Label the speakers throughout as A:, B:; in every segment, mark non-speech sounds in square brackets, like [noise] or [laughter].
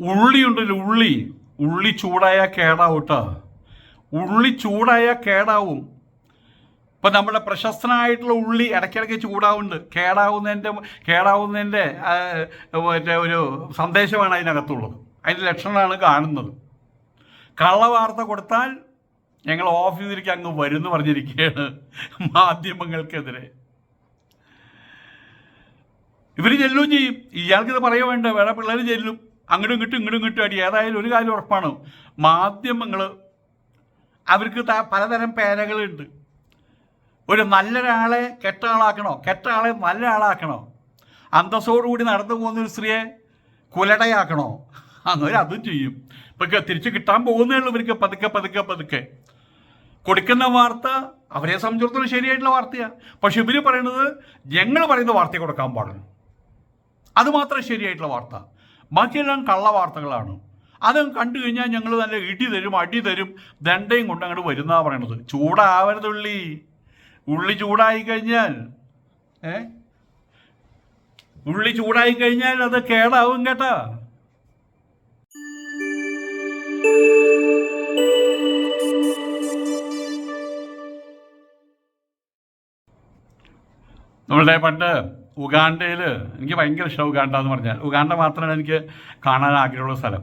A: ഉള്ളി ഉണ്ടല്ലോ ഉള്ളി. ഉള്ളി ചൂടായാൽ കേടാവും കേട്ടോ ഉള്ളി ചൂടായാൽ കേടാവും. ഇപ്പം നമ്മുടെ പ്രശസ്തനായിട്ടുള്ള ഉള്ളി ഇടയ്ക്കിടയ്ക്ക് ചൂടാവുന്നുണ്ട്. കേടാവുന്നതിന്റെ കേടാവുന്നതിന്റെ മറ്റേ ഒരു സന്ദേശമാണ് അതിനകത്തുള്ളത്. അതിന്റെ ലക്ഷണമാണ് കാണുന്നത്. കള്ള വാർത്ത കൊടുത്താൽ ഞങ്ങൾ ഓഫീസിലേക്ക് അങ്ങ് വരുന്നു പറഞ്ഞിരിക്കുകയാണ് മാധ്യമങ്ങൾക്കെതിരെ. ഇവർ ചെല്ലും ചെയ്യും. ഇയാൾക്കിത് പറയാൻ വേണ്ട. വേറെ പിള്ളേർ ചെല്ലും. അങ്ങോട്ടും ഇങ്ങോട്ടും ഇങ്ങോട്ടും ഇങ്ങോട്ടും അടി ഏതായാലും ഒരു കാര്യം ഉറപ്പാണ്. മാധ്യമങ്ങൾ അവർക്ക് പലതരം പേരകളുണ്ട് ഒരു നല്ലൊരാളെ കെട്ട ആളാക്കണോ കെട്ട ആളെ നല്ല ആളാക്കണോ അന്തസ്സോടുകൂടി നടന്നു പോകുന്ന ഒരു സ്ത്രീയെ കുലടയാക്കണോ? അങ്ങനെ അതും ചെയ്യും. ഇപ്പൊ തിരിച്ചു കിട്ടാൻ പോകുന്നേ ഉള്ളൂ ഇവർക്ക് പതുക്കെ പതുക്കെ പതുക്കെ. കൊടുക്കുന്ന വാർത്ത അവരെ സംബന്ധിച്ചിടത്തോളം ശരിയായിട്ടുള്ള വാർത്തയാണ് പക്ഷെ ഇവർ പറയുന്നത് ഞങ്ങൾ പറയുന്ന വാർത്ത കൊടുക്കാൻ പാടുള്ളൂ. അത് ശരിയായിട്ടുള്ള വാർത്ത. ബാക്കിയെല്ലാം കള്ള വാർത്തകളാണ്. അത് കണ്ടു കഴിഞ്ഞാൽ ഞങ്ങൾ നല്ല ഇടി തരും അടി തരും ദണ്ടയും കൊണ്ട് അങ്ങോട്ട് വരുന്നാ പറയണത്. ചൂടാവരുത് ഉള്ളി ഉള്ളി ചൂടായി കഴിഞ്ഞാൽ ഏ? ഉള്ളി ചൂടായി കഴിഞ്ഞാൽ അത് കേടാവും കേട്ടാ. നമ്മളുടെ പണ്ട് ഉഗാണ്ടയിൽ എനിക്ക് ഭയങ്കര ഇഷ്ടം ഉഗാണ്ട എന്ന് പറഞ്ഞാൽ. ഉഗാണ്ട മാത്രമാണ് എനിക്ക് കാണാൻ ആഗ്രഹമുള്ള സ്ഥലം.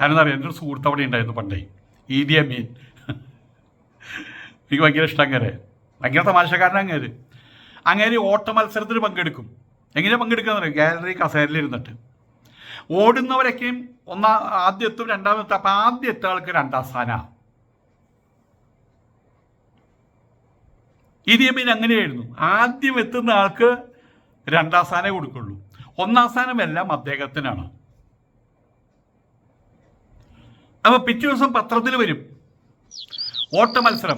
A: കാരണം എന്താ പറയുക എന്റെ സുഹൃത്ത് അവിടെ ഉണ്ടായിരുന്നു പണ്ടേ. ഈദിയ മീൻ എനിക്ക് ഭയങ്കര ഇഷ്ടം അങ്ങനെ ഭയങ്കര തമാശക്കാരൻ അങ്ങേര്. അങ്ങേര് ഓട്ട മത്സരത്തിന് പങ്കെടുക്കും. എങ്ങനെ പങ്കെടുക്കുക പറയും ഗാലറി കസേരയിലിരുന്നിട്ട് ഓടുന്നവരൊക്കെയും ഒന്നാ ആദ്യം എത്തും രണ്ടാമത്തെ അപ്പം ആദ്യം എത്ത ആൾക്ക് രണ്ടാം സ്ഥാനമാണ് ഇതിയമീൻ അങ്ങനെയായിരുന്നു. ആദ്യം എത്തുന്ന ആൾക്ക് രണ്ടാം സ്ഥാനം കൊടുക്കുള്ളൂ. ഒന്നാം സ്ഥാനം എല്ലാം അദ്ദേഹത്തിനാണ്. അപ്പൊ പിറ്റേ ദിവസം പത്രത്തിൽ വരും. ഓട്ട മത്സരം.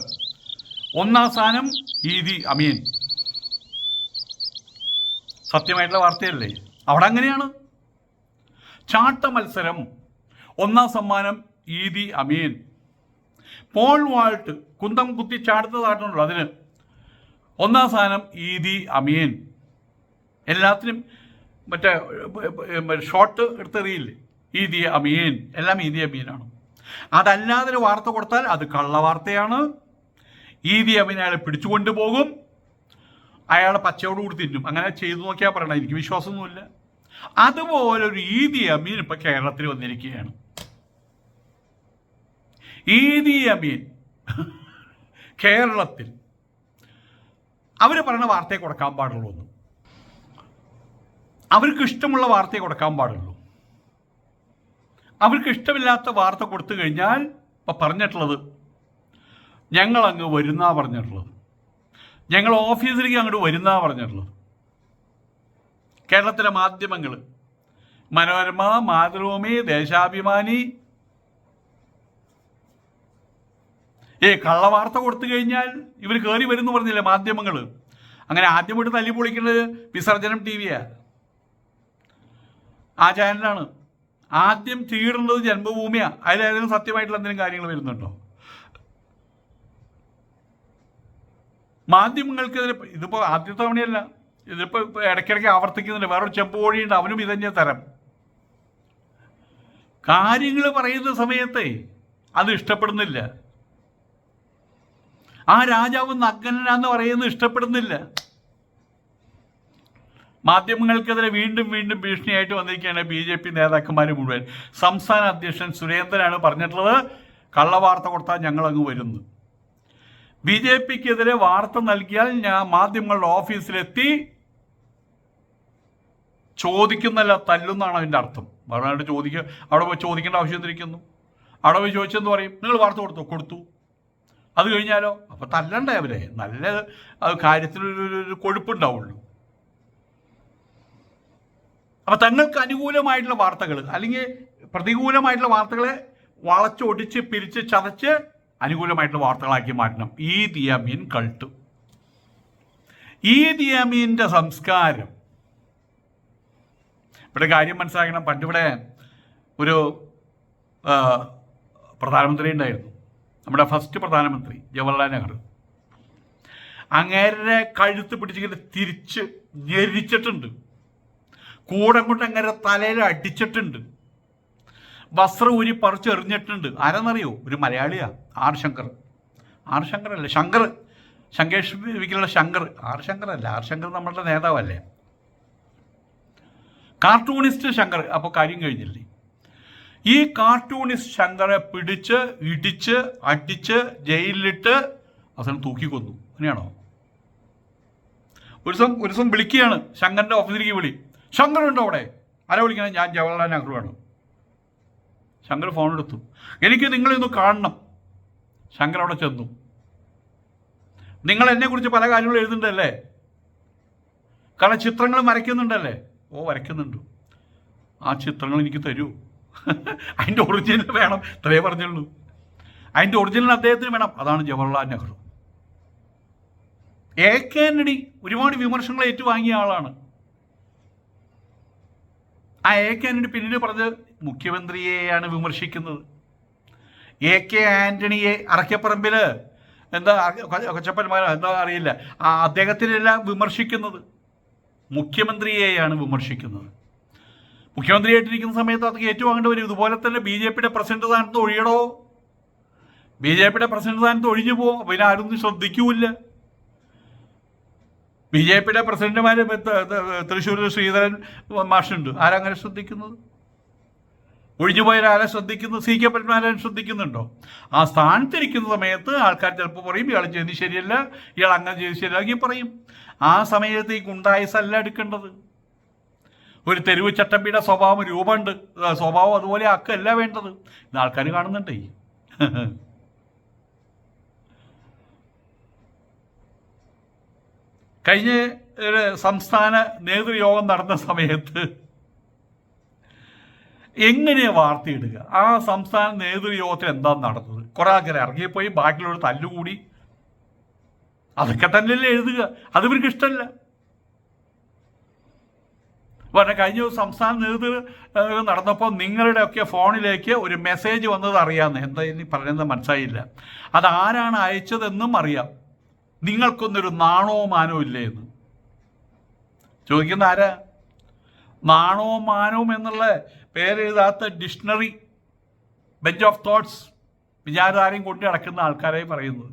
A: ഒന്നാം സ്ഥാനം ഈദി അമീൻ. സത്യമായിട്ടുള്ള വാർത്തയല്ലേ? അവിടെ അങ്ങനെയാണ്. ചാട്ട മത്സരം. ഒന്നാം സമ്മാനം ഈദി അമീൻ. പോൾ വാൾട്ട് കുന്തം കുത്തി ചാടുന്നതായിട്ടുണ്ടല്ലോ അതിന്. ഒന്നാം സ്ഥാനം ഈദി അമീൻ. എല്ലാത്തിനും മറ്റേ ഷോട്ട് എടുത്തെറിയില്ലേ? ഈദിയ അമീൻ. എല്ലാം ഈദിയ അമീനാണ്. അതല്ലാതെ വാർത്ത കൊടുത്താൽ അത് കള്ള വാർത്തയാണ്. ഈദി അമീൻ അയാളെ പിടിച്ചു കൊണ്ടുപോകും. അയാളെ പച്ചയോട് കൂടി തിന്നും. അങ്ങനെ ചെയ്തു നോക്കിയാൽ പറയണം എനിക്ക് വിശ്വാസമൊന്നുമില്ല. അതുപോലെ ഒരു ഈദി അമീൻ ഇപ്പൊ കേരളത്തിൽ വന്നിരിക്കുകയാണ്. ഈദി അമീൻ കേരളത്തിൽ. അവർ പറയുന്ന വാർത്തയെ കൊടുക്കാൻ പാടുള്ളൂ അവർക്ക് ഇഷ്ടമുള്ള വാർത്തയെ കൊടുക്കാൻ പാടുള്ളൂ. അവർക്ക് ഇഷ്ടമില്ലാത്ത വാർത്ത കൊടുത്തു കഴിഞ്ഞാൽ ഇപ്പം പറഞ്ഞിട്ടുള്ളത് ഞങ്ങൾ അങ്ങ് വരുന്നാ പറഞ്ഞിട്ടുള്ളത്. ഞങ്ങൾ ഓഫീസിലേക്ക് അങ്ങോട്ട് വരുന്നാ പറഞ്ഞിട്ടുള്ളത്. കേരളത്തിലെ മാധ്യമങ്ങൾ മനോരമ മാതൃഭൂമി ദേശാഭിമാനി ഏ കള്ളവാർത്ത കൊടുത്തു കഴിഞ്ഞാൽ ഇവർ കയറി വരുന്നു പറഞ്ഞില്ലേ മാധ്യമങ്ങൾ അങ്ങനെ ആദ്യമായിട്ട് തല്ലി പൊളിക്കുന്നത് വിസർജനം ടി വിയാ. ആ ചാനലാണ് ആദ്യം തീടുന്നത് ജന്മഭൂമിയാ. അതിലേതെങ്കിലും സത്യമായിട്ടുള്ള എന്തെങ്കിലും കാര്യങ്ങൾ വരുന്നുണ്ടോ? മാധ്യമങ്ങൾക്കെതിരെ ഇതിപ്പോൾ ആദ്യത്തെ തവണയല്ല. ഇതിപ്പോൾ ഇടയ്ക്കിടയ്ക്ക് ആവർത്തിക്കുന്നുണ്ട്. വേറൊരു ചെമ്പ് കോഴിയുണ്ട്. അവനും ഇതന്നെ തരം. കാര്യങ്ങൾ പറയുന്ന സമയത്തെ അത് ഇഷ്ടപ്പെടുന്നില്ല. ആ രാജാവ് നഗ്നനാന്ന് പറയുന്നത് ഇഷ്ടപ്പെടുന്നില്ല. മാധ്യമങ്ങൾക്കെതിരെ വീണ്ടും വീണ്ടും ഭീഷണിയായിട്ട് വന്നിരിക്കുകയാണ് ബി ജെ പി നേതാക്കന്മാർ മുഴുവൻ. സംസ്ഥാന അധ്യക്ഷൻ സുരേന്ദ്രനാണ് പറഞ്ഞിട്ടുള്ളത്. കള്ളവാർത്ത കൊടുത്താൽ ഞങ്ങൾ അങ്ങ് വരുന്നു. ബി ജെ പിക്കെതിരെ വാർത്ത നൽകിയാൽ ഞാൻ മാധ്യമങ്ങളുടെ ഓഫീസിലെത്തി ചോദിക്കുന്നല്ല തല്ലുന്നാണ് അതിന്റെ അർത്ഥം. പറഞ്ഞിട്ട് ചോദിക്കുക അവിടെ പോയി ചോദിക്കേണ്ട ആവശ്യം തിരിക്കുന്നു അവിടെ പോയി ചോദിച്ചെന്ന് പറയും. നിങ്ങൾ വാർത്ത കൊടുത്തു? കൊടുത്തു. അത് കഴിഞ്ഞാലോ? അപ്പോൾ തല്ലണ്ടേ അവരെ. നല്ല കാര്യത്തിലൊരു കൊഴുപ്പുണ്ടാവുള്ളൂ. അപ്പം തങ്ങൾക്ക് അനുകൂലമായിട്ടുള്ള വാർത്തകൾ അല്ലെങ്കിൽ പ്രതികൂലമായിട്ടുള്ള വാർത്തകളെ വളച്ചൊടിച്ച് പിരിച്ച് ചതച്ച് അനുകൂലമായിട്ടുള്ള വാർത്തകളാക്കി മാറ്റണം. ഈ ദിയാമീൻ കൾട്ട് ഈ ദിയാമീന്റെ സംസ്കാരം. ഇവിടെ കാര്യം മനസ്സിലാക്കണം. പണ്ടിവിടെ ഒരു പ്രധാനമന്ത്രി ഉണ്ടായിരുന്നു. നമ്മുടെ ഫസ്റ്റ് പ്രധാനമന്ത്രി ജവഹർലാൽ നെഹ്റു. അങ്ങേരെ കഴുത്ത് പിടിച്ചിങ്ങനെ തിരിച്ച് ഞെരിച്ചിട്ടുണ്ട്. കൂടെ കൊണ്ട് അങ്ങനെ തലയിൽ അടിച്ചിട്ടുണ്ട്. വസ്ത്രം ഊരി പറിച്ചെറിഞ്ഞിട്ടുണ്ട് ആരെന്നറിയോ? ഒരു മലയാളിയാ ആർ ശങ്കർ. ആർ ശങ്കർ അല്ലേ? ശങ്കർ. ശങ്കേഷ് വിക്കുള്ള ശങ്കർ. ആർ ശങ്കർ അല്ല ആർ ശങ്കർ നമ്മളുടെ നേതാവല്ലേ? കാർട്ടൂണിസ്റ്റ് ശങ്കർ. അപ്പോൾ കാര്യം കഴിഞ്ഞില്ലേ? ഈ കാർട്ടൂണിസ്റ്റ് ശങ്കറെ പിടിച്ച് ഇടിച്ച് അടിച്ച് ജയിലിലിട്ട് അവസാനം തൂക്കിക്കൊന്നു അങ്ങനെയാണോ? ഒരു ദിവസം ഒരു ദിവസം വിളിക്കുകയാണ് ശങ്കറിന്റെ ഓഫീസിലേക്ക് വിളി. ശങ്കർ ഉണ്ടോ അവിടെ? ആരാ വിളിക്കണം? ഞാൻ ജവഹർലാൽ നെഹ്റുവാണ്. ശങ്കർ ഫോൺ എടുത്തു. എനിക്ക് നിങ്ങളിന്ന് കാണണം. ശങ്കർ അവിടെ ചെന്നു. നിങ്ങൾ എന്നെക്കുറിച്ച് പല കാര്യങ്ങളും എഴുതുന്നുണ്ടല്ലേ? കാരണം ചിത്രങ്ങൾ വരയ്ക്കുന്നുണ്ടല്ലേ? ഓ വരയ്ക്കുന്നുണ്ട്. ആ ചിത്രങ്ങൾ എനിക്ക് തരൂ. [laughs] അതിന്റെ ഒറിജിനൽ വേണം. ഇത്രയേ പറഞ്ഞുള്ളൂ. അതിന്റെ ഒറിജിനൽ അദ്ദേഹത്തിന് വേണം. അതാണ് ജവഹർലാൽ നെഹ്റു. എ കെ ആന്റണി ഒരുപാട് വിമർശനങ്ങൾ ഏറ്റുവാങ്ങിയ ആളാണ്. ആ എ കെ ആന്റണി പിന്നീട് പറഞ്ഞത് മുഖ്യമന്ത്രിയെയാണ് വിമർശിക്കുന്നത്. എ കെ ആന്റണിയെ അറക്കപ്പറമ്പിൽ എന്താ കൊച്ചപ്പന്മാർ എന്താ അറിയില്ല. ആ അദ്ദേഹത്തിനെല്ലാം വിമർശിക്കുന്നത് മുഖ്യമന്ത്രിയെയാണ് വിമർശിക്കുന്നത്. മുഖ്യമന്ത്രിയായിട്ടിരിക്കുന്ന സമയത്ത് അത് ഏറ്റുവാങ്ങേണ്ടി വരും. ഇതുപോലെ തന്നെ ബി ജെ പിയുടെ പ്രസിഡന്റ് സ്ഥാനത്ത് ഒഴിയടോ ബി ജെ പിയുടെ പ്രസിഡന്റ് സ്ഥാനത്ത് ഒഴിഞ്ഞു പോകും പിന്നെ ആരും ശ്രദ്ധിക്കൂല്ല. ബി ജെ പിയുടെ പ്രസിഡന്റുമാർ തൃശ്ശൂരിൽ ശ്രീധരൻ മാഷുണ്ട്. ആരങ്ങനെ ശ്രദ്ധിക്കുന്നത്? ഒഴിഞ്ഞുപോയാൽ ആരെ ശ്രദ്ധിക്കുന്നു സി കെ പത്മനാഭൻ ശ്രദ്ധിക്കുന്നുണ്ടോ? ആ സ്ഥാനത്തിരിക്കുന്ന സമയത്ത് ആൾക്കാർ ചിലപ്പോൾ പറയും ഇയാൾ ചെയ്ത് ശരിയല്ല ഇയാൾ അങ്ങനെ ചെയ്ത് ശരിയാക്കി പറയും. ആ സമയത്ത് ഈ ഗുണ്ടായസല്ല എടുക്കേണ്ടത്. ഒരു തെരുവ് ചട്ടമ്പിയുടെ സ്വഭാവം രൂപമുണ്ട്. സ്വഭാവം അതുപോലെ ആക്കല്ല വേണ്ടത്. ഇത് ആൾക്കാർ കാണുന്നുണ്ടേ. കഴിഞ്ഞ സംസ്ഥാന നേതൃയോഗം നടന്ന സമയത്ത് എങ്ങനെ വാർത്തയിടുക? ആ സംസ്ഥാന നേതൃയോഗത്തിൽ എന്താ നടന്നത്? കുറെ ആൾക്കാർ ഇറങ്ങിപ്പോയി ബാക്കിയുള്ളവർ തല്ലുകൂടി. അതൊക്കെ തന്നെയല്ലേ എഴുതുക. അത് ഇവർക്ക് ഇഷ്ടമല്ല. പറഞ്ഞ കഴിഞ്ഞ ദിവസം സംസ്ഥാന നേതൃത്വം നടന്നപ്പോൾ നടന്നപ്പോൾ നിങ്ങളുടെയൊക്കെ ഫോണിലേക്ക് ഒരു മെസ്സേജ് വന്നത് അറിയാമെന്ന്. എന്താ ഇനി പറയുന്നത് മനസ്സിലായില്ല. അത് ആരാണ് അയച്ചതെന്നും അറിയാം. നിങ്ങൾക്കൊന്നൊരു നാണവും മാനവും ഇല്ലേ എന്ന്? ചോദിക്കുന്ന ആരാ? നാണവും മാനവും എന്നുള്ള പേരെഴുതാത്ത ഡിക്ഷണറി ബെഞ്ച് ഓഫ് തോട്ട്സ് വിചാരധാരയും കൊണ്ട് നടക്കുന്ന ആൾക്കാരെ പറയുന്നത്.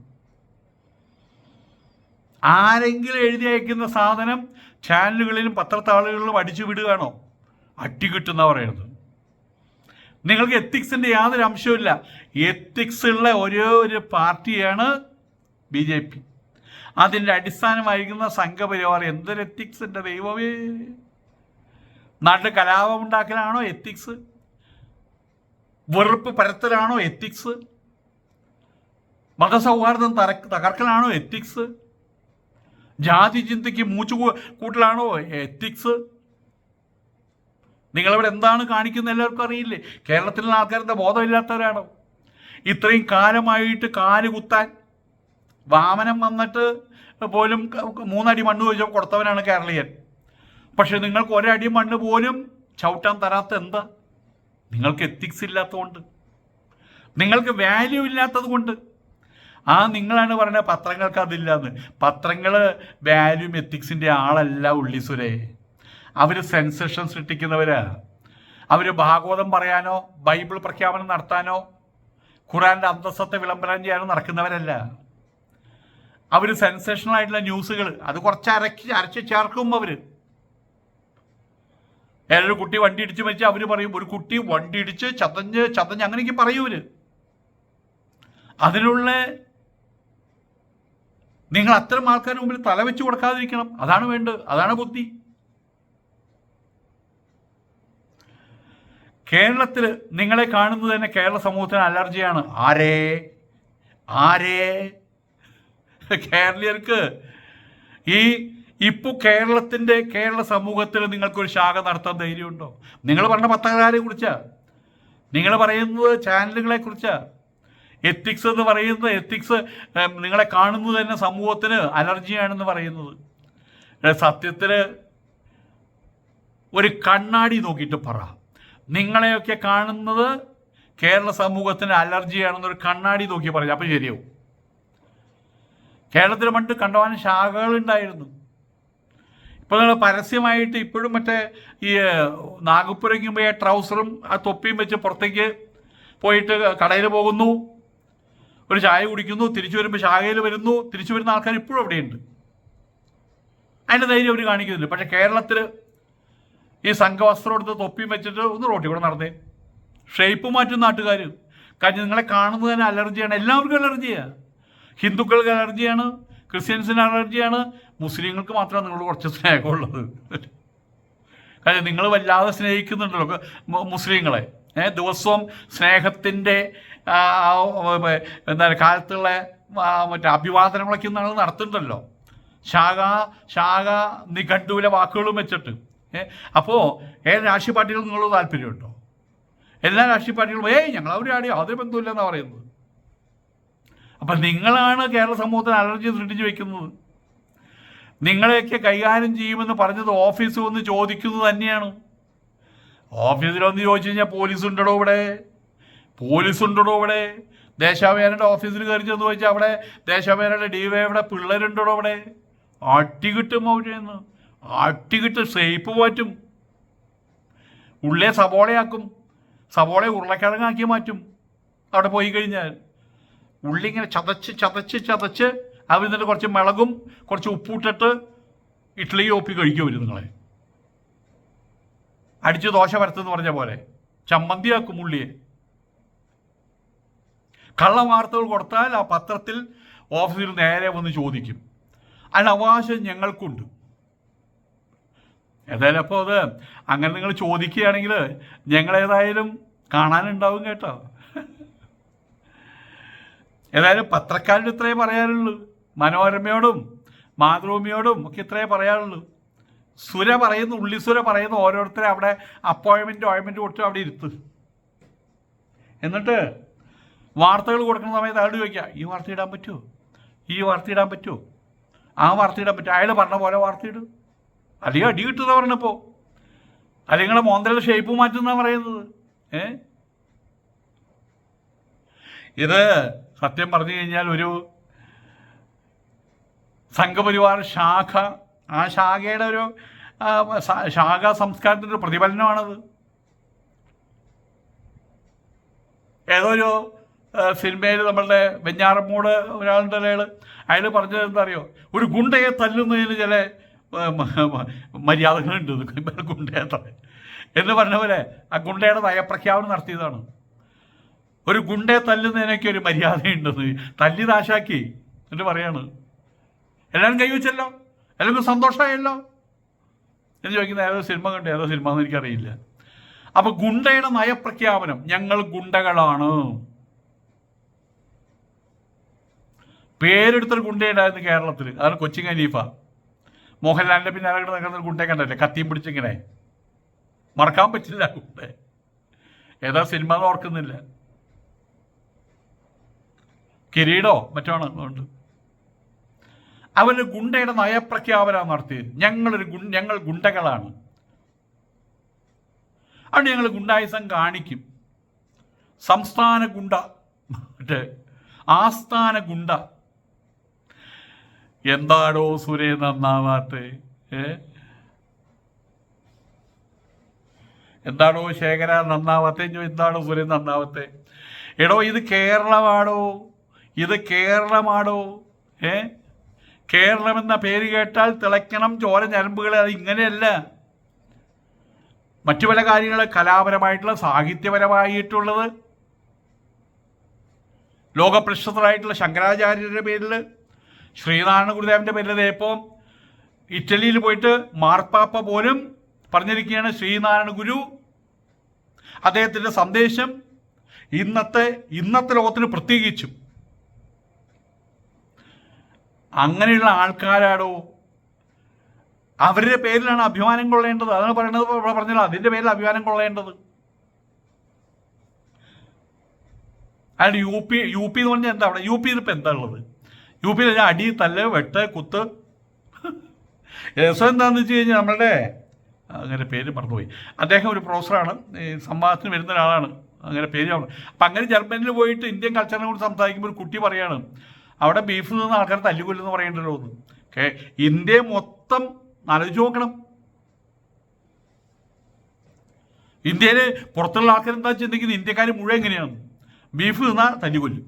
A: ആരെങ്കിലും എഴുതി അയക്കുന്ന സാധനം ചാനലുകളിലും പത്രത്താളുകളിലും അടിച്ചു വിടുകയാണോ? അടി കിട്ടുന്ന പറയുന്നത്. നിങ്ങൾക്ക് എത്തിക്സിന്റെ യാതൊരു അംശവുമില്ല. എത്തിക്സ് ഉള്ള ഒരേ ഒരു പാർട്ടിയാണ് ബി ജെ പി. അതിന്റെ അടിസ്ഥാനമായിരിക്കുന്ന സംഘപരിവാർ എന്തൊരു എത്തിക്സിന്റെ ദൈവമേ? നാട്ടിൽ കലാപം ഉണ്ടാക്കലാണോ എത്തിക്സ് വെറുപ്പ് പരത്തലാണോ എത്തിക്സ് മതസൗഹാർദ്ദം തറ തകർക്കലാണോ എത്തിക്സ് ജാതി ചിന്തയ്ക്ക് മൂച്ചു കൂട്ടലാണോ എത്തിക്സ് നിങ്ങളിവിടെ എന്താണ് കാണിക്കുന്നത് എല്ലാവർക്കും അറിയില്ലേ? കേരളത്തിലുള്ള ആൾക്കാരുടെ ബോധമില്ലാത്തവരാണോ? ഇത്രയും കാലമായിട്ട് കാൽ കുത്താൻ വാമനം വന്നിട്ട് പോലും മൂന്നടി മണ്ണ് ചോദിച്ചാൽ കൊടുത്തവനാണ് കേരളീയൻ. പക്ഷെ നിങ്ങൾക്ക് ഒരടി മണ്ണ് പോലും ചവിട്ടാൻ തരാത്ത എന്താ? നിങ്ങൾക്ക് എത്തിക്സ് ഇല്ലാത്തതുകൊണ്ട്. നിങ്ങൾക്ക് വാല്യൂ ഇല്ലാത്തത് കൊണ്ട്. ആ നിങ്ങളാണ് പറയുന്നത് പത്രങ്ങൾക്ക് അതില്ലാന്ന്. പത്രങ്ങൾ വാല്യൂ എത്തിക്സിന്റെ ആളല്ല ഉള്ളിസുരെ അവർ സെൻസേഷൻ സൃഷ്ടിക്കുന്നവരാ അവർ ഭാഗവതം പറയാനോ ബൈബിൾ പ്രഖ്യാപനം നടത്താനോ ഖുറാന്റെ അന്തസ്സത്തെ വിളംബരം ചെയ്യാനോ നടക്കുന്നവരല്ല. അവർ സെൻസേഷണൽ ആയിട്ടുള്ള ന്യൂസുകൾ അത് കുറച്ച് അരച്ച് അരച്ച് ചേർക്കും അവർ ഏതൊരു കുട്ടി വണ്ടി ഇടിച്ച് മരിച്ചാൽ അവർ പറയും ഒരു കുട്ടി വണ്ടി ഇടിച്ച് ചതഞ്ഞ് ചതഞ്ഞ് അങ്ങനെയൊക്കെ പറയും അതിനുള്ള നിങ്ങൾ അത്തരം ആൾക്കാരുടെ മുമ്പിൽ തല വെച്ച് കൊടുക്കാതിരിക്കണം. അതാണ് വേണ്ടത്. അതാണ് ബുദ്ധി. കേരളത്തിൽ നിങ്ങളെ കാണുന്നത് തന്നെ കേരള സമൂഹത്തിന് അലർജിയാണ്. ആരേ? ആരേ? കേരളീയർക്ക്. ഈ ഇപ്പോൾ കേരളത്തിന്റെ കേരള സമൂഹത്തിൽ നിങ്ങൾക്കൊരു ശാഖ നടത്താൻ ധൈര്യമുണ്ടോ? നിങ്ങൾ പറഞ്ഞ പത്രക്കാരെ കുറിച്ചാ നിങ്ങൾ പറയുന്നത് ചാനലുകളെ കുറിച്ചാ എത്തിക്സ് എന്ന് പറയുന്നത് എത്തിക്സ് നിങ്ങളെ കാണുന്നത് തന്നെ സമൂഹത്തിന് അലർജിയാണെന്ന് പറയുന്നത്. സത്യത്തിൽ ഒരു കണ്ണാടി നോക്കിയിട്ട് പറ. നിങ്ങളെയൊക്കെ കാണുന്നത് കേരള സമൂഹത്തിന് അലർജിയാണെന്നൊരു കണ്ണാടി നോക്കി പറഞ്ഞു അപ്പം ശരിയാവും. കേരളത്തിൽ പണ്ട് കണ്ടവാനും ശാഖകളുണ്ടായിരുന്നു. ഇപ്പോൾ നിങ്ങൾ പരസ്യമായിട്ട് ഇപ്പോഴും മറ്റേ ഈ നാഗപ്പുരയ്ക്ക് പോയ ട്രൗസറും ആ തൊപ്പിയും വെച്ച് പുറത്തേക്ക് പോയിട്ട് കടയിൽ പോകുന്നു. ഒരു ചായ കുടിക്കുന്നു തിരിച്ചു വരുമ്പോൾ ശാഖയിൽ വരുന്നു. തിരിച്ചു വരുന്ന ആൾക്കാർ ഇപ്പോഴും അവിടെയുണ്ട്. അതിന്റെ ധൈര്യം അവർ കാണിക്കുന്നില്ല. പക്ഷേ കേരളത്തിൽ ഈ സംഘവസ്ത്രം എടുത്ത് തൊപ്പിയും വെച്ചിട്ട് ഒന്ന് റോട്ടി കൂടെ നടന്നേ. ഷേപ്പ് മാറ്റും നാട്ടുകാർ കാരണം നിങ്ങളെ കാണുന്നത് തന്നെ അലർജിയാണ്. എല്ലാവർക്കും അലർജിയാണ് ഹിന്ദുക്കൾക്ക് അലർജിയാണ് ക്രിസ്ത്യൻസിന് അലർജിയാണ് മുസ്ലിങ്ങൾക്ക് മാത്രമാണ് നിങ്ങൾ കുറച്ച് സ്നേഹമുള്ളത്. കാര്യം നിങ്ങൾ വല്ലാതെ സ്നേഹിക്കുന്നുണ്ടല്ലോ മുസ്ലിങ്ങളെ. ഏഹ് ദിവസവും സ്നേഹത്തിന്റെ എന്താ കാലത്തുള്ള മറ്റേ അഭിവാദനങ്ങളൊക്കെ നിങ്ങൾ നടത്തുന്നുണ്ടല്ലോ. ശാഖ ശാഖ നിഘണ്ടുവിലെ വാക്കുകളും വെച്ചിട്ട്. ഏഹ് അപ്പോൾ ഏത് രാഷ്ട്രീയ പാർട്ടികൾ നിങ്ങൾ താല്പര്യമുണ്ടോ? എല്ലാ രാഷ്ട്രീയ പാർട്ടികളും ഏയ് ഞങ്ങൾ അവരാടി യാതൊരു ബന്ധമില്ലെന്നാണ് പറയുന്നത്. അപ്പം നിങ്ങളാണ് കേരള സമൂഹത്തിന് അലർജി സൃഷ്ടിച്ചു വെക്കുന്നത്. നിങ്ങളെയൊക്കെ കൈകാര്യം ചെയ്യുമെന്ന് പറഞ്ഞത് ഓഫീസിൽ വന്ന് ചോദിക്കുന്നത് തന്നെയാണ്. ഓഫീസിൽ വന്ന് ചോദിച്ചു കഴിഞ്ഞാൽ പോലീസ് ഉണ്ടടോ ഇവിടെ? പോലീസ് ഉണ്ടടോ ഇവിടെ? ദേശാഭിമാനിയുടെ ഓഫീസിൽ കയറി ചെന്ന് ചോദിച്ചാൽ അവിടെ ദേശാഭിമാനിയുടെ ഡി വൈ അവിടെ? അട്ടി കിട്ടും അവരെന്ന് അട്ടി കിട്ടും ഷേപ്പ് മാറ്റും. ഉള്ളേ സബോളയാക്കും. സബോളയെ ഉരുളക്കിഴങ്ങാക്കി മാറ്റും. അവിടെ പോയി കഴിഞ്ഞാൽ. ഉള്ളി ഇങ്ങനെ ചതച്ച് ചതച്ച് ചതച്ച് അവർ എന്നിട്ട് കുറച്ച് മിളകും കുറച്ച് ഉപ്പൂട്ടിട്ട് ഇഡ്ഡലി ഒപ്പി കഴിക്കും അവർ നിങ്ങളെ? അടിച്ച് ദോശ വരത്തെന്ന് പറഞ്ഞ പോലെ. ചമ്മന്തിയാക്കും ഉള്ളിയെ. കള്ള വാർത്തകൾ കൊടുത്താൽ ആ പത്രത്തിൽ ഓഫീസിൽ നേരെ വന്ന് ചോദിക്കും. അതിനവകാശം ഞങ്ങൾക്കുണ്ട്. ഏതായാലും അപ്പോൾ അത് അങ്ങനെ നിങ്ങൾ ചോദിക്കുകയാണെങ്കിൽ ഞങ്ങളേതായാലും കാണാനുണ്ടാവും കേട്ടോ. ഏതായാലും പത്രക്കാരുടെ ഇത്രേ പറയാനുള്ളൂ. മനോരമയോടും മാതൃഭൂമിയോടും ഒക്കെ ഇത്രേ പറയാനുള്ളൂ. സുര പറയുന്ന ഉള്ളിസുര പറയുന്ന ഓരോരുത്തരെ അവിടെ അപ്പോയിൻമെന്റ് ഓയിൻമെന്റ് കൊടുത്തു അവിടെ ഇരുത്ത്. എന്നിട്ട് വാർത്തകൾ കൊടുക്കുന്ന സമയത്ത് അയാൾ ചോദിക്കുക ഈ വാർത്ത ഇടാൻ പറ്റുമോ ഈ വാർത്ത ഇടാൻ പറ്റുമോ ആ വാർത്ത ഇടാൻ പറ്റുമോ അയാൾ പറഞ്ഞ പോലെ വാർത്ത ഇടും. അല്ലെങ്കിൽ അടി കിട്ടുന്ന പറഞ്ഞപ്പോൾ അല്ലെങ്കിൽ നിങ്ങളെ മോന്തയുടെ ഷേപ്പ് മാറ്റുന്ന പറയുന്നത്. ഏ? ഇത് സത്യം പറഞ്ഞു കഴിഞ്ഞാൽ ഒരു സംഘപരിവാർ ശാഖ ആ ശാഖയുടെ ഒരു ശാഖ സംസ്കാരത്തിന്റെ പ്രതിഫലനമാണത്. ഏതോ ഒരു സിനിമയിൽ നമ്മളുടെ വെഞ്ഞാറമ്മൂട് ഒരാളുടെ അയാൾ അയാൾ പറഞ്ഞത് എന്താ അറിയോ? ഒരു ഗുണ്ടയെ തല്ലുന്നതിന് ചില മര്യാദകളുണ്ട്. ഗുണ്ടയെ തല്ല എന്ന് പറഞ്ഞ പോലെ ആ ഗുണ്ടയുടെ നയപ്രഖ്യാപനം നടത്തിയതാണ്. ഒരു ഗുണ്ടയെ തല്ലുന്നതിനൊക്കെ ഒരു മര്യാദയുണ്ടെന്ന്. തല്ലി നാശാക്കി. എന്നിട്ട് പറയാണ് എല്ലാവരും കൈവച്ചല്ലോ എല്ലാവർക്കും സന്തോഷമായല്ലോ? എന്ന് ചോദിക്കുന്ന ഏതോ സിനിമ കണ്ടോ. ഏതോ സിനിമ എന്ന് എനിക്കറിയില്ല. അപ്പൊ ഗുണ്ടയുടെ നയപ്രഖ്യാപനം ഞങ്ങൾ ഗുണ്ടകളാണ്. പേരെടുത്തൊരു ഗുണ്ടയുണ്ടായിരുന്നു കേരളത്തിൽ അതാണ് കൊച്ചി ഖലീഫ. മോഹൻലാലിന്റെ പിന്നാലെ നടക്കുന്ന ഒരു ഗുണ്ടയെ കണ്ടല്ലേ? കത്തിയും പിടിച്ചിങ്ങനെ മറക്കാൻ പറ്റില്ല ഗുണ്ടെ ഏതാ സിനിമ ഓർക്കുന്നില്ല. കിരീടോ മറ്റോ ആണ് അതുകൊണ്ട് അവന് ഗുണ്ടയുടെ നയപ്രഖ്യാപനം നടത്തിയത് ഞങ്ങളൊരു ഗുണ്ട ഞങ്ങൾ ഗുണ്ടകളാണ്. അവിടെ ഞങ്ങൾ ഗുണ്ടായുസം കാണിക്കും. സംസ്ഥാന ഗുണ്ട മറ്റേ ആസ്ഥാന ഗുണ്ട. എന്താടോ സുരേ നന്നാവാത്തെ? എന്താണോ ശേഖര നന്നാവാത്തേ? എന്താണോ സുരേ നന്നാവത്തെ? എടോ ഇത് കേരളമാടോ? ഇത് കേരളമാണോ ഏ? കേരളം എന്ന പേര് കേട്ടാൽ തിളയ്ക്കണം ചോര ഞരമ്പുകൾ അത് ഇങ്ങനെയല്ല. മറ്റു പല കാര്യങ്ങൾ കലാപരമായിട്ടുള്ള സാഹിത്യപരമായിട്ടുള്ളത്. ലോകപ്രശസ്തരായിട്ടുള്ള ശങ്കരാചാര്യരുടെ പേരിൽ ശ്രീനാരായണ ഗുരുദേവന്റെ പേരിൽ ഇപ്പോൾ ഇറ്റലിയിൽ പോയിട്ട് മാർപ്പാപ്പ പോലും പറഞ്ഞിരിക്കുകയാണ് ശ്രീനാരായണ ഗുരു. അദ്ദേഹത്തിന്റെ സന്ദേശം ഇന്നത്തെ ഇന്നത്തെ ലോകത്തിന് പ്രത്യേകിച്ചും. അങ്ങനെയുള്ള ആൾക്കാരാടോ? അവരുടെ പേരിലാണ് അഭിമാനം കൊള്ളേണ്ടത്. അതാണ് പറയുന്നത് പറഞ്ഞല്ലോ. അതിന്റെ പേരിൽ അഭിമാനം കൊള്ളേണ്ടത്. അയാൾ യു പി യു പി എന്ന് പറഞ്ഞാൽ എന്താ അവിടെ? യു പിയിൽ ഇപ്പം എന്താ ഉള്ളത്? യു പിയിൽ അടി തല്ല് വെട്ട് കുത്ത്. രസം എന്താണെന്ന് വെച്ച് കഴിഞ്ഞാൽ നമ്മളുടെ അങ്ങനെ പേര് മറന്നുപോയി. അദ്ദേഹം ഒരു പ്രൊഫസറാണ്. സംവാദത്തിന് വരുന്ന ഒരാളാണ്. അങ്ങനെ പേര്. അപ്പം അങ്ങനെ ജർമ്മനിയിൽ പോയിട്ട് ഇന്ത്യൻ കൾച്ചറിനെ കുറിച്ച് സംസാരിക്കുമ്പോൾ ഒരു കുട്ടി പറയാണ് അവിടെ ബീഫ് നിന്ന് ആൾക്കാർ തല്ലുകൊല്ലെന്ന് പറയേണ്ടല്ലോ എന്ന് ഓക്കെ ഇന്ത്യ മൊത്തം ആലോചിച്ച് നോക്കണം. ഇന്ത്യയിൽ പുറത്തുള്ള ആൾക്കാർ എന്താ ചിന്തിക്കുന്നത്? ഇന്ത്യക്കാർ മുഴുവൻ എങ്ങനെയാണ്? ബീഫ് നിന്നാൽ തല്ലുകൊല്ലും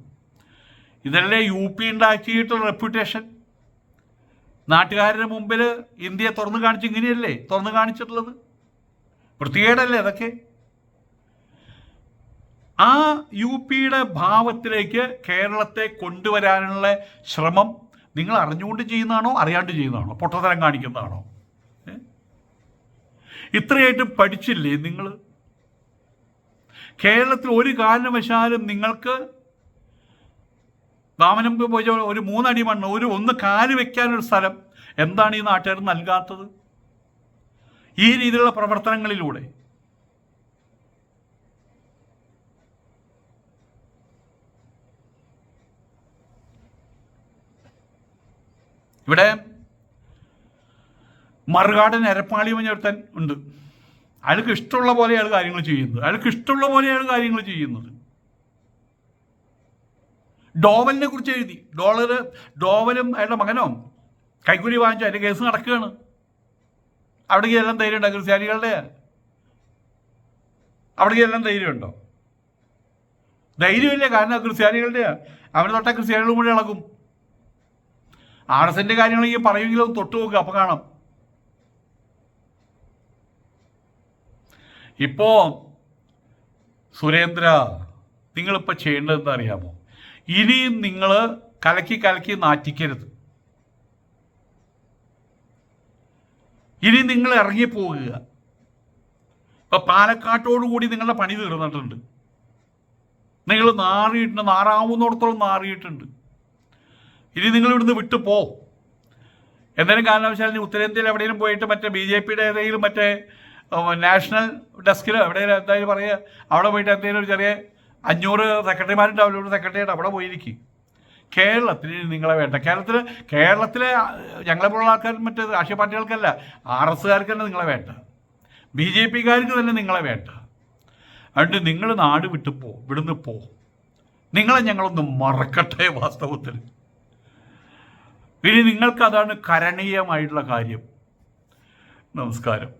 A: ഇതല്ലേ യു പി ഉണ്ടാക്കിയിട്ടുള്ള റെപ്യൂട്ടേഷൻ നാട്ടുകാരുടെ മുമ്പിൽ ഇന്ത്യയെ തുറന്നു കാണിച്ച് ഇങ്ങനെയല്ലേ? തുറന്നു കാണിച്ചിട്ടുള്ളത്? വൃത്തികേടല്ലേ അതൊക്കെ? ആ യു പിയുടെ ഭാവത്തിലേക്ക് കേരളത്തെ കൊണ്ടുവരാനുള്ള ശ്രമം നിങ്ങൾ അറിഞ്ഞുകൊണ്ട് ചെയ്യുന്നതാണോ അറിയാണ്ട് ചെയ്യുന്നതാണോ പൊട്ടത്തരം കാണിക്കുന്നതാണോ? ഇത്രയായിട്ടും പഠിച്ചില്ലേ നിങ്ങൾ? കേരളത്തിൽ ഒരു കാരണവശാലും നിങ്ങൾക്ക് വാമനം പോയ ഒരു മൂന്നടി മണ്ണ് ഒരു ഒന്ന് കാൽ വെക്കാനൊരു സ്ഥലം എന്താണ് ഈ നാട്ടുകാർ നൽകാത്തത്? ഈ രീതിയിലുള്ള പ്രവർത്തനങ്ങളിലൂടെ ഇവിടെ മറുകാടൻ എരപ്പാളി മഞ്ഞൊരുത്തൻ ഉണ്ട്. അയാൾക്ക് ഇഷ്ടമുള്ള പോലെ അയാൾ കാര്യങ്ങൾ ചെയ്യുന്നത്. അയാൾക്ക് ഇഷ്ടമുള്ള പോലെ അയാൾ കാര്യങ്ങൾ ചെയ്യുന്നത്. ഡോവലിനെ കുറിച്ച് എഴുതി. ഡോളർ ഡോവലും അയാളുടെ മകനോ? കൈക്കൂലി വാങ്ങിച്ചു. അതിന്റെ കേസ് നടക്കുകയാണ്. അവിടേക്ക് എല്ലാം ധൈര്യമുണ്ടോ ക്രിസ്ത്യാനികളുടെ? അവിടേക്ക് എല്ലാം ധൈര്യമുണ്ടോ ധൈര്യമില്ല. കാരണം ക്രിസ്ത്യാനികളുടെ. അവന് തൊട്ടാൽ ക്രിസ്ത്യാനികളും കൂടി ഇളകും ആർ എസ് എന്റെ കാര്യങ്ങളെങ്കിൽ പറയുമെങ്കിലും തൊട്ടു നോക്കുക അപ്പോൾ കാണാം. ഇപ്പോ സുരേന്ദ്ര നിങ്ങളിപ്പോൾ ചെയ്യേണ്ടതെന്ന് അറിയാമോ? ഇനിയും നിങ്ങൾ കലക്കി കലക്കി നാറ്റിക്കരുത്. ഇനി നിങ്ങൾ ഇറങ്ങിപ്പോകുക ഇപ്പൊ പാലക്കാട്ടോടു കൂടി നിങ്ങളുടെ പണി തീർന്നിട്ടുണ്ട്. നിങ്ങൾ നാറിയിട്ടുണ്ട് നാറാവുന്നിടത്തോളം നാറിയിട്ടുണ്ട്. ഇനി നിങ്ങൾ ഇവിടുന്ന് വിട്ടു പോ. എന്തെങ്കിലും ഇനി ഉത്തരേന്ത്യയിൽ എവിടെയെങ്കിലും പോയിട്ട് മറ്റേ ബി ജെ പിയുടെ ഏതെങ്കിലും മറ്റേ നാഷണൽ ഡെസ്കിലോ എവിടെയെങ്കിലും എന്തായാലും പറയുക അവിടെ പോയിട്ട് എന്തെങ്കിലും ഒരു ചെറിയ അഞ്ഞൂറ് സെക്രട്ടറിമാരുണ്ടാവില്ല ഒരു സെക്രട്ടറിയായിട്ട് അവിടെ പോയിരിക്കും. കേരളത്തിൽ നിങ്ങളെ വേണ്ട. കേരളത്തിൽ കേരളത്തിലെ ഞങ്ങളെ പോലുള്ള ആൾക്കാർ മറ്റേ രാഷ്ട്രീയ പാർട്ടികൾക്കല്ല ആർ എസ്സുകാർക്ക് തന്നെ നിങ്ങളെ വേണ്ട. ബി ജെ പിക്കാർക്ക് തന്നെ നിങ്ങളെ വേണ്ട. അതുകൊണ്ട് നിങ്ങൾ നാട് വിട്ടു പോ ഇവിടുന്ന് പോ. നിങ്ങളെ ഞങ്ങളൊന്ന് മറക്കട്ടെ വാസ്തവത്തിൽ. ഇനി നിങ്ങൾക്ക് അതാണ് കരണീയമായിട്ടുള്ള കാര്യം. നമസ്കാരം.